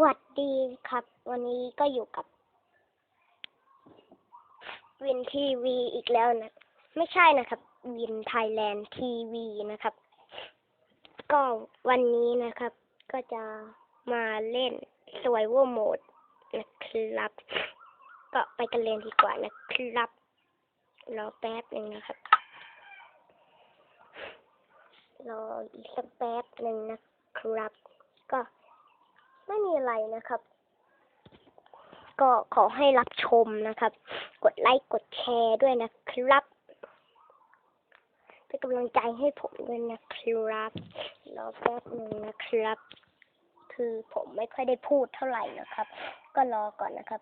วัสดีครับ วันนี้ก็อยู่กับ วินทีวีอีกแล้วนะ ไม่ใช่นะครับ วินไทยแลนด์ทีวีนะครับ ก็วันนี้นะครับ ก็จะมาเล่นสวยว่าโหมดนะครับ ก็ไปกันเรียนดีกว่านะครับ รอแป๊บหนึ่งนะครับ รออีกสักแป๊บหนึ่งนะครับ ก็ ไม่มีอะไรนะครับ ก็ขอให้รับชมนะครับ กดไลค์กดแชร์ด้วยนะครับเป็นกำลังใจให้ผมด้วยนะครับรอแป๊บหนึ่งนะครับ คือผมไม่ค่อยได้พูดเท่าไหร่นะครับ ก็รอก่อนนะครับ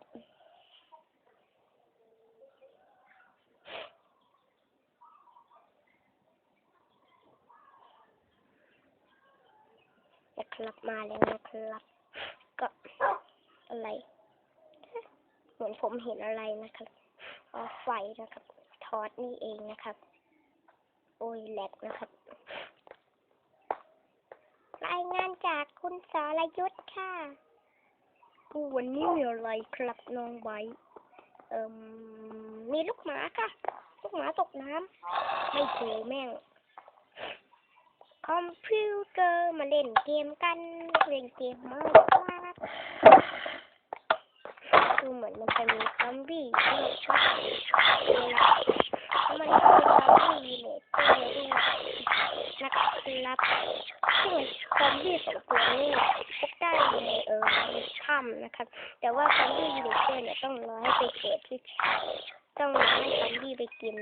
นะครับมาแล้วนะครับ อะไร เหมือนผมเห็นอะไรนะครับอ๋อไฟนะครับ ทอดนี่เองนะครับ โอ้ยแหลกนะครับ รายงานจากคุณสรยุทธ์ค่ะอู้วันนี้มีอะไรครับน้องไว้เอ่มมีลูกหมาค่ะ ลูกหมาตกน้ำไม่เจอแม่ง คอมพิวเตอร์มาเล่นเกมกัน เล่นเกมมากครับดู เหมือนมันจะมีซอมบี้ที่ชอบแล้วมันก็มีซอมบี้เลเตอร์ด้วนะครับซึ่งซอมบี้สองตัวนี้พบได้ในเออในถ้ำนะครับ แต่ว่าซอมบี้เลเตอร์เนี่ยต้องรอให้ไปเกิดที่ต้องรอให้ซอมบี้ไปกิน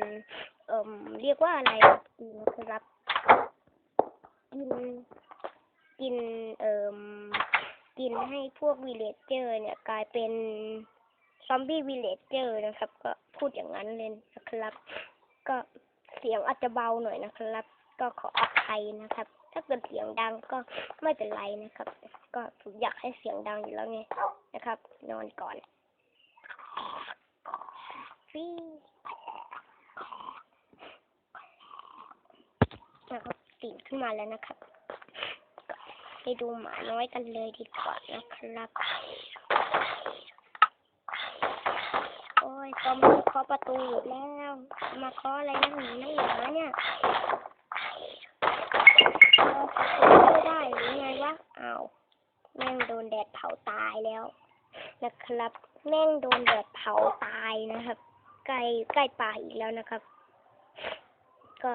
เอ่มเรียกว่าอะไรนะครับกินกินเอ่มกินให้พวกวิเลจเจอร์เนี่ยกลายเป็น ซอมบี้วิลเลจเจอร์นะครับ ก็พูดอย่างนั้นเลยนะครับ ก็เสียงอาจจะเบาหน่อยนะครับ ก็ขออภัยนะครับ ถ้าเกิดเสียงดังก็ไม่เป็นไรนะครับ ก็ผมอยากให้เสียงดังอยู่แล้วไงนะครับ นอนก่อนฟีนะครับตื่นขึ้นมาแล้วนะครับ ไปดูหมาน้อยกันเลยดีกว่านะครับ โอ้ ยซอมบี้เคาะประตูอีกแล้ว มาเคาะอะไรนั่งหนีนั่งหนาเนี่ยไม่ได้หรือไงวะอ้าวแม่งโดนแดดเผาตายแล้ว นะครับ แม่งโดนแดดเผาตายนะครับ ใกล้ใกล้ป่าอีกแล้วนะครับ ก็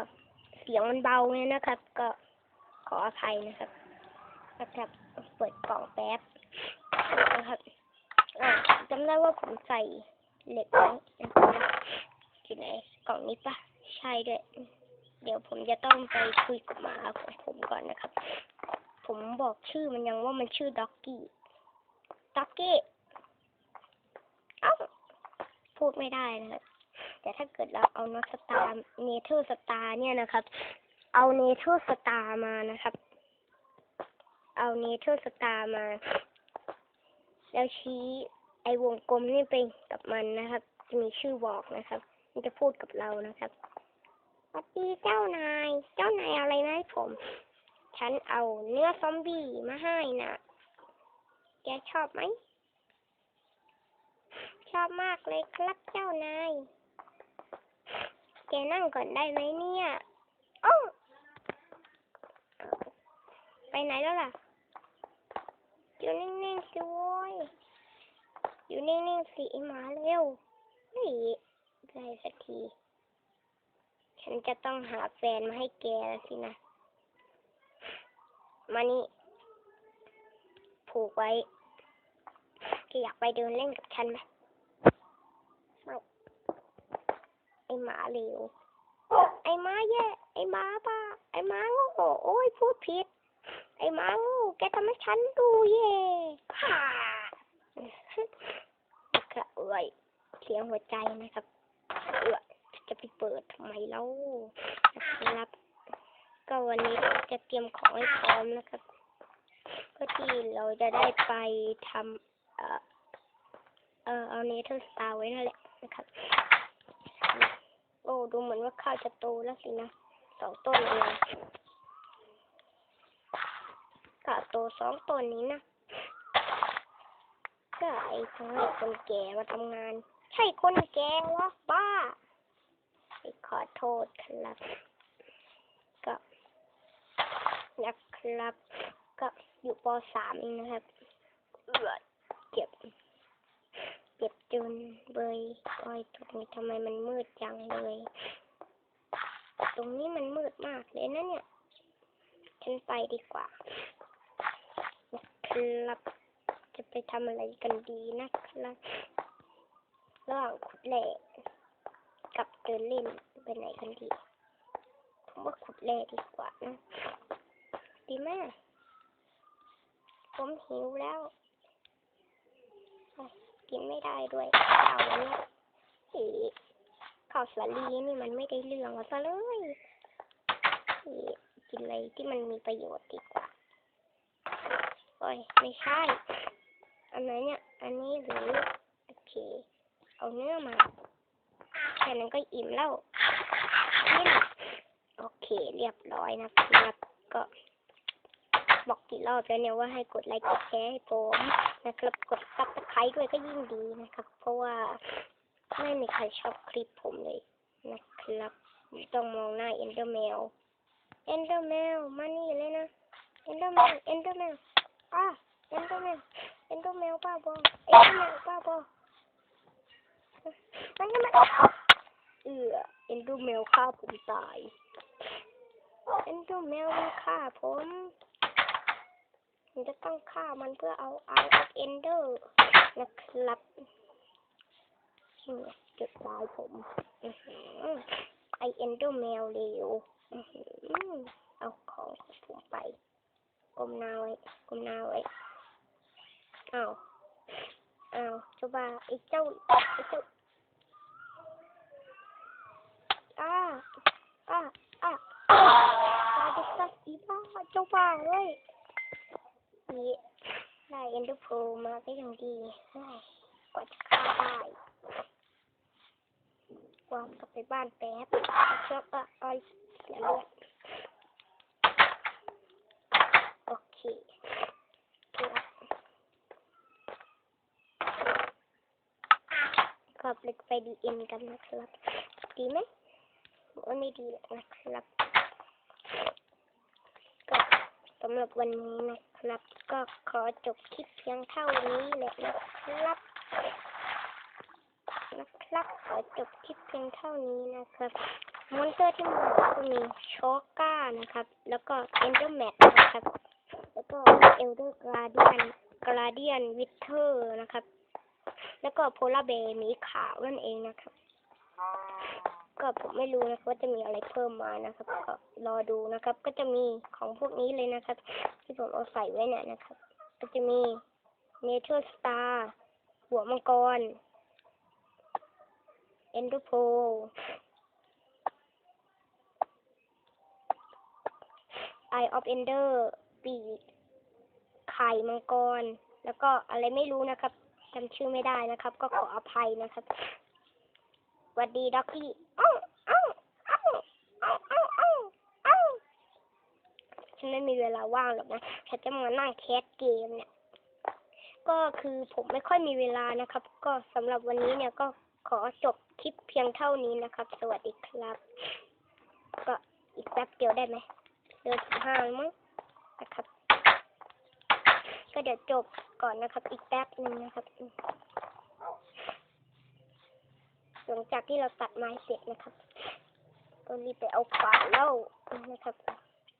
เสียงมันเบาเนี่ยนะครับ ก็ขออภัยนะครับนะครับ เปิดกล่องแป๊บนะครับอ่าจำได้ว่าผมใส่ เหล็กไว้อยู่ไหนกล่องนี้ปะใช่ด้วย เดี๋ยวผมจะต้องไปคุยกับหมาของผมก่อนนะครับ ผมบอกชื่อมันยังว่ามันชื่อด็อกกี้ด็อกกี้เอ้าพูดไม่ได้นะครับแต่ถ้าเกิดเราเอานอสตาร์เนเธอร์สตาร์เนี่ยนะครับ เอาเนเธอร์สตาร์มานะครับ เอาเนเธอร์สตาร์มา แล้วชี้ ไอวงกลมนี่ไปกับมันนะครับ จะมีชื่อบอกนะครับ มันจะพูดกับเรานะครับสวัสดีเจ้านาย เจ้านายอะไรมาให้ผม ฉันเอาเนื้อซอมบี้มาให้นะ แกชอบไหม ชอบมากเลยครับเจ้านาย แกนั่งก่อนได้ไหมเนี่ยโอ้ไปไหนแล้วล่ะอยู่นิ่งๆสิโว้ย อยู่นิ่งๆสิไอ้หมาเร็วนี่ได้สักที ฉันจะต้องหาแฟนมาให้แกแล้วสินะ มานี่ ผูกไว้แกอยากไปเดินเล่นกับฉันไหมไม่ไอหมาเร็วไอหมาแย่ ไอหมาบ้า ไอหมาโง่โอ้ยพูดผิด ไอหมาโงูแกทำให้ฉันดูเย่ฮ่า นะครับเอ้ยเสียงหัวใจนะครับเออจะไปเปิดทำไมเล่านะครับ ก็วันนี้จะเตรียมของให้พร้อมนะครับเพื่อที่เราจะได้ไปทำเอ่อเออเอาเนเธอร์สตาร์ไว้นั่นแหละนะครับ โอ้ดูเหมือนว่าข้าวจะโตแล้วสินะสองต้นเลยนะกะโตสองต้นนี้นะ ก็ไอ้ทั้งไอ้คนแก่มาทำงาน ใช่คนแก่วะบ้าขอโทษครับ ก็นะครับ ก็อยู่ปสามเองนะครับเอือเจ็บ เจ็บจนเบยโอ้ยตรงนี้ทำไมมันมืดจังเลย ตรงนี้มันมืดมากเลยนะเนี่ย ฉันไปดีกว่า นะครับ ไปทำอะไรกันดีนะครับระหว่างขุดเหล็กกับเดินเล่นไปไหนกันดีผมว่าขุดเหล็กดีกว่านะดีไหมผมหิวแล้ว กินไม่ได้ด้วยข้าวเนี้ยอีข้าวสาลีนี่มันไม่ได้เรื่องเอาซะเลยกินอะไรที่มันมีประโยชน์ดีกว่า โอ้ย ไม่ใช่ อันไหนเนี่ย อันนี้หรือ โอเค เอาเนื้อมา แค่นั้นก็อิ่มแล้วนี่นะโอเค เรียบร้อยนะครับก็บอกกี่รอบแล้วเนี่ยว่าให้กดไลค์กดแชร์ให้ผมนะครับกดซับสไครต์ด้วยก็ยิ่งดีนะครับ เพราะว่าไม่มีใครชอบคลิปผมเลยนะครับต้องมองหน้าเอนเดอร์แมวเอนเดอร์แมวมานี่เลยนะเอนเดอร์แมวเอนเดอร์แมวอะเอนเดอร์แมว เอนเดอร์แมวป้าบอเอ็นเดอร์แมวป้าบอมันก็มันเออเอ็นเดอร์แมวฆ่าผมตาย เอ็นเดอร์แมวมันฆ่าผมผมจะต้องฆ่ามันเพื่อเอาไอออกเอ็นเดอร์นะครับจุดตายผมไอเอ็นเดอร์แมวเร็วเอาของของผมไปกลมนาไว้กลมนาไว้ อ้าวอ้าวเจ้าบ้าไอเจ้าไอเจ้าอ้าอ้าอ้าตายดิสักอีบ้าเจ้าบ้าเว้ยนี่ได้เอ็นดูโพมาก็ยังดีกว่าจะฆ่าได้วางกลับไปบ้านแป๊บชอบอะไอเสียเลือดโอเคครับับเล็กไปดีเอ็นกันนะครับ ดีไหมบอกว่าไม่ดีนะครับก็สำหรับวันนี้นะครับ ก็ขอจบคลิปเพียงเท่านี้แหละนะครับนะครับขอจบคลิปเพียงเท่านี้นะครับมอนเตอร์ที่มันก็มีโชก้านะครับ แล้วก็เอนเดอร์แมทนะครับ แล้วก็เอลเดอร์กราเดียนกราเดียนวิเทอร์นะครับ แล้วก็โพลาร์เบร์มีขาวนั่นเองนะครับ ก็ผมไม่รู้นะครับว่าจะมีอะไรเพิ่มมานะครับ ก็รอดูนะครับ ก็จะมีของพวกนี้เลยนะครับ ที่ผมเอาใส่ไว้เนี่ยนะครับ ก็จะมีเนเธอร์สตาร์หัวมังกรเอนโดโพไอออฟเอนเดอร์ปีกไข่มังกร แล้วก็อะไรไม่รู้นะครับ จำชื่อไม่ได้นะครับ ก็ขออภัยนะครับสวัสดีด็อกกี้อ้าวอ้าวอ้าวอ้าวอ้าวอ้าวอ้าวฉันไม่มีเวลาว่างหรอกนะฉันจะมานั่งแคสเกมเนี่ย ก็คือผมไม่ค่อยมีเวลานะครับ ก็สำหรับวันนี้เนี่ยก็ขอจบคลิปเพียงเท่านี้นะครับ สวัสดีครับ ก็อีกแป๊บเดียวได้ไหมเดือนห้ามั้งนะครับ ก็เดี๋ยวจบก่อนนะครับ อีกแป๊บหนึ่งนะครับ หลังจากที่เราตัดไม้เสร็จนะครับก็รีบไปเอาขวานแล้วนะครับ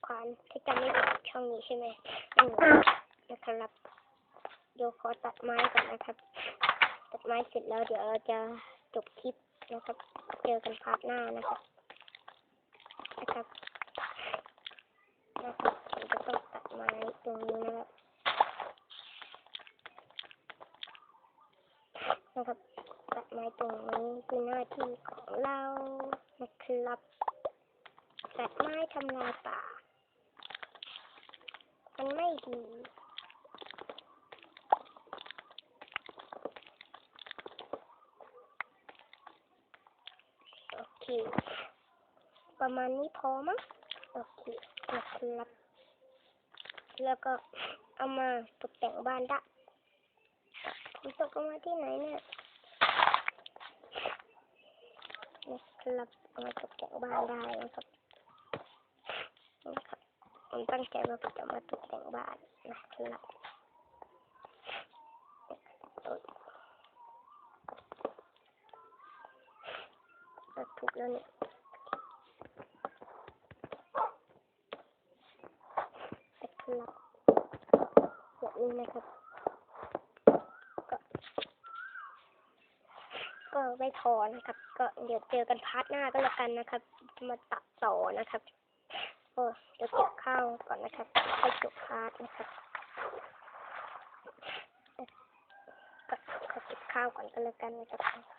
ขวานที่จำไม่ผิดช่องนี้ใช่ไหมอืมนะครับเดี๋ยวขอตัดไม้ก่อนนะครับ ตัดไม้เสร็จแล้วเดี๋ยวเราจะจบคลิปนะครับ เจอกันพาร์ทหน้านะครับนะครับนะครับผมจะต้องตัดไม้ตรงนี้นะครับ นะครับตัดไม้ตรงนี้คือหน้าที่ของเรานะครับตัดไม้ทำลายป่า มันไม่ดีโอเค ประมาณนี้พอมั้งโอเคนะครับ แล้วก็เอามาตกแต่งบ้านได้ ตกลงมาที่ไหนเนี่ยนะครับมาตกแต่งบ้านได้นะครับนะครับผมตั้งใจว่าผมจะมาตกแต่งบ้านนะครับอะถูกแล้วเนี่ยนะครับแบบนี้นะครับ ก็ก็ ไม่พอนะครับ ก็เดี๋ยวเจอกันพาร์ทหน้าก็แล้วกันนะครับ มาตัดต่อนะครับโอ้เดี๋ยวเก็บข้าวก่อนนะครับไปจบพาร์ทนะครับก็เก็บข้าวก่อนก็แล้วกันนะครับ